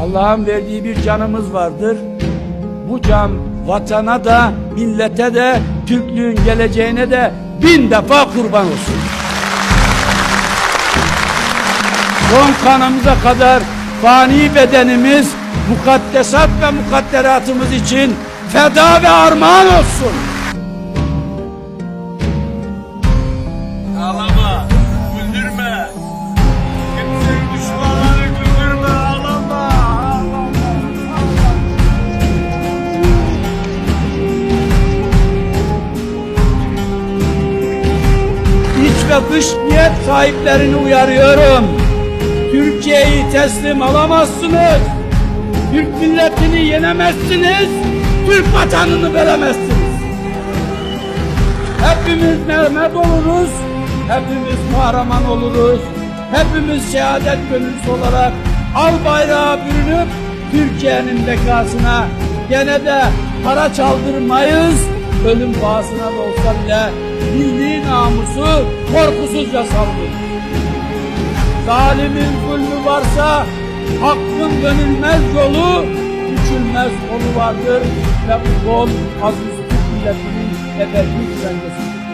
Allah'ın verdiği bir canımız vardır. Bu can vatana da, millete de, Türklüğün geleceğine de bin defa kurban olsun. Son kanımıza kadar fani bedenimiz mukaddesat ve mukadderatımız için feda ve armağan olsun. Ve niyet sahiplerini uyarıyorum. Türkiye'yi teslim alamazsınız. Türk milletini yenemezsiniz. Türk vatanını veremezsiniz. Hepimiz merhamet oluruz. Hepimiz kahraman oluruz. Hepimiz şehadet gönüllüsü olarak al bayrağı bürünüp Türkiye'nin bekasına gene de para çaldırmayız. Ölüm pahasına da olsa bile milli namusu korkusuzca savunur. Zalimin zulmü varsa hakkın dönülmez yolu, düşülmez kolu vardır ve bu yol aziz Türk milletinin ebedi güvencesidir.